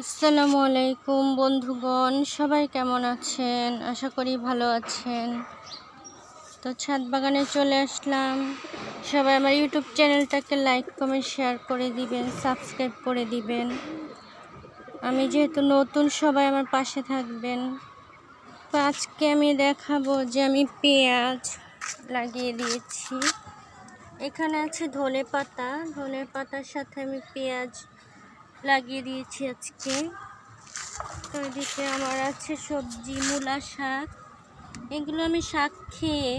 আসসালামু আলাইকুম বন্ধুগণ, সবাই কেমন আছেন? আশা করি ভালো আছেন। তো ছাদ বাগানে চলে আসলাম। সবাই আমার ইউটিউব চ্যানেলটাকে লাইক কমেন্ট শেয়ার করে দিবেন সাবস্ক্রাইব করে দিবেন। আমি যেহেতু নতুন, সবাই আমার পাশে থাকবেন। তো আজকে আমি দেখাবো যে আমি পেঁয়াজ লাগিয়ে দিয়েছি। এখানে আছে ধনে পাতা ধনে পাতার সাথে আমি পেঁয়াজ লাগিয়ে দিয়েছি আজকে। তো এদিকে আমার আছে সবজি, মূলা শাক। এগুলো আমি শাক খেয়ে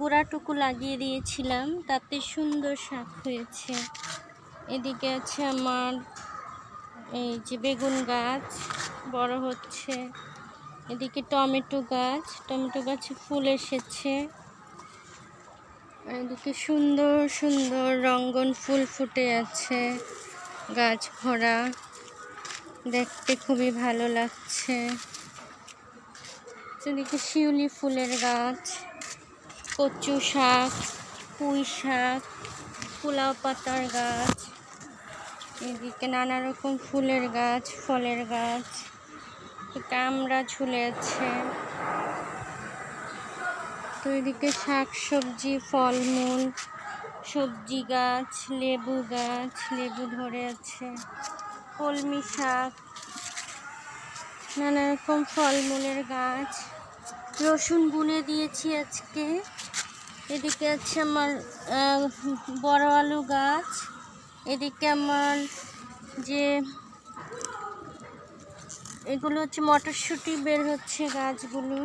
গোড়াটুকু লাগিয়ে দিয়েছিলাম। তাতে সুন্দর শাক হয়েছে। এদিকে আছে আমার এই যে বেগুন গাছ, বড় হচ্ছে। এদিকে টমেটো গাছ, টমেটো গাছে ফুল এসেছে। এদিকে সুন্দর সুন্দর রঙ্গন ফুল ফুটে আছে। গাছ ভরা দেখতে খুবই ভালো লাগছে। এদিকে শিউলি ফুলের গাছ, কচু শাক, পুঁই শাক, পোলাও পাতার গাছ, এদিকে নানা রকম ফুলের গাছ, ফলের গাছ কামড়া ঝুলে আছে তো এদিকে শাক সবজি ফলমূল সবজি গাছ, লেবু গাছ, লেবু ধরে আছে, কলমি শাক, নানা রকম ফলমূলের গাছ। রসুন বুনে দিয়েছি আজকে। এদিকে আছে আমার বড় আলু গাছ। এদিকে আমার যে, এগুলো হচ্ছে মটরশুঁটি বের হচ্ছে গাছগুলো।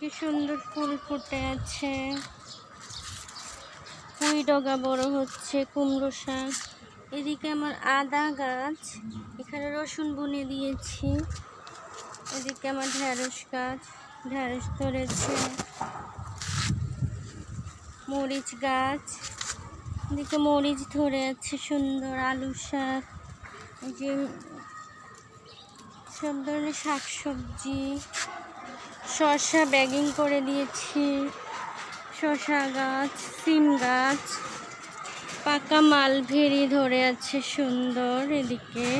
কি সুন্দর ফুল ফুটে আছে। পুঁই ডগা বড় হচ্ছে, কুমড়ো শাক। এদিকে আমার আদা গাছ, এখানে রসুন বুনে দিয়েছি। এদিকে আমার ঢ্যাঁড়স গাছ ঢ্যাঁড়স ধরেছে। মরিচ গাছ, এদিকে মরিচ ধরে আছে সুন্দর আলু শাক। এই যে সব ধরনের শাক সবজি শসা ব্যাগিং করে দিয়েছি। শসা গাছ, সিম গাছ, পাকা মালভেরি ধরে আছে সুন্দর এদিকে।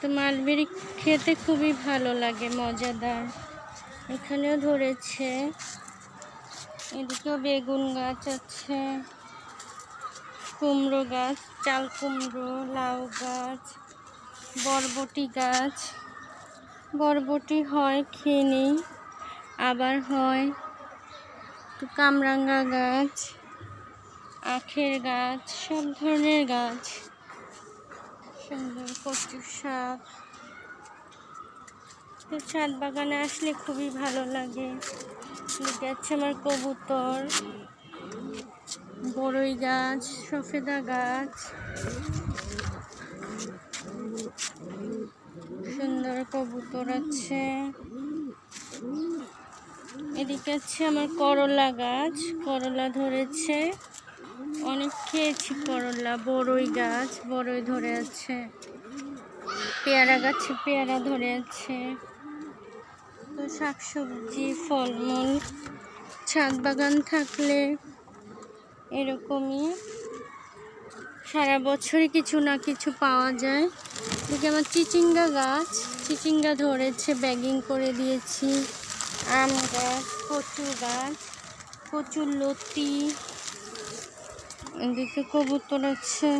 তো মালবেরি খেতে খুবই ভালো লাগে, মজাদার। এখানেও ধরেছে। এদিকেও বেগুন গাছ আছে, কুমড়ো গাছ, চাল কুমড়ো, লাউ গাছ, বরবটি গাছ। বরবটি হয়, খেয়ে নেই, আবার হয়। তো কামরাঙ্গা গাছ, আখের গাছ, সব ধরনের গাছ। সুন্দর কচু শাক। তো ছাদ বাগানে আসলে খুবই ভালো লাগে। এদিকে আছে আমার কবুতর বড়ই গাছ, সফেদা গাছ। সুন্দর কবুতর আছে। এদিকে আছে আমার করলা গাছ, করলা ধরেছে। অনেক খেয়েছি করলা, বড়ই গাছ, বড়ই ধরে আছে। পেয়ারা গাছে পেয়ারা ধরে আছে। তো শাকসবজি, ফলমূল, ছাদ বাগান থাকলে এরকমই। সারা বছরই কিছু না কিছু পাওয়া যায়। এদিকে আমার চিচিঙ্গা গাছ, চিচিঙ্গা ধরেছে, ব্যাগিং করে দিয়েছি। আম গাছ কচু গাছ, কচুর লতি, এদিকে কবুতর আছে,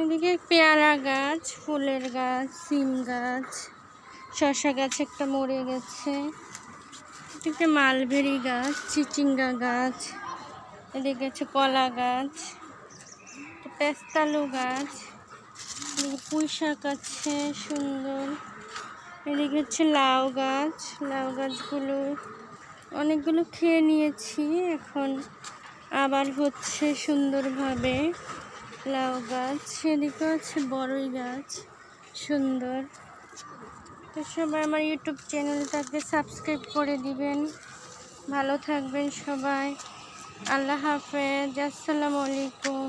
এদিকে পেয়ারা গাছ, ফুলের গাছ, সিম গাছ, শসা গাছ একটা মরে গেছে, এদিকে মালবেরি গাছ, চিচিঙ্গা গাছ, এদিকে আছে কলা গাছ, পেস্তালু গাছ পুঁই শাক আছে, সুন্দর। এদিকে হচ্ছে লাউ গাছ, লাউ গাছগুলো অনেকগুলো খেয়ে নিয়েছি, এখন আবার হচ্ছে সুন্দরভাবে লাউ গাছ, এদিকে আছে বড়ই গাছ, সুন্দর। তো সবাই আমার ইউটিউব চ্যানেলটাকে সাবস্ক্রাইব করে দিবেন। ভালো থাকবেন সবাই। আল্লাহ হাফেজ, আসসালামু আলাইকুম।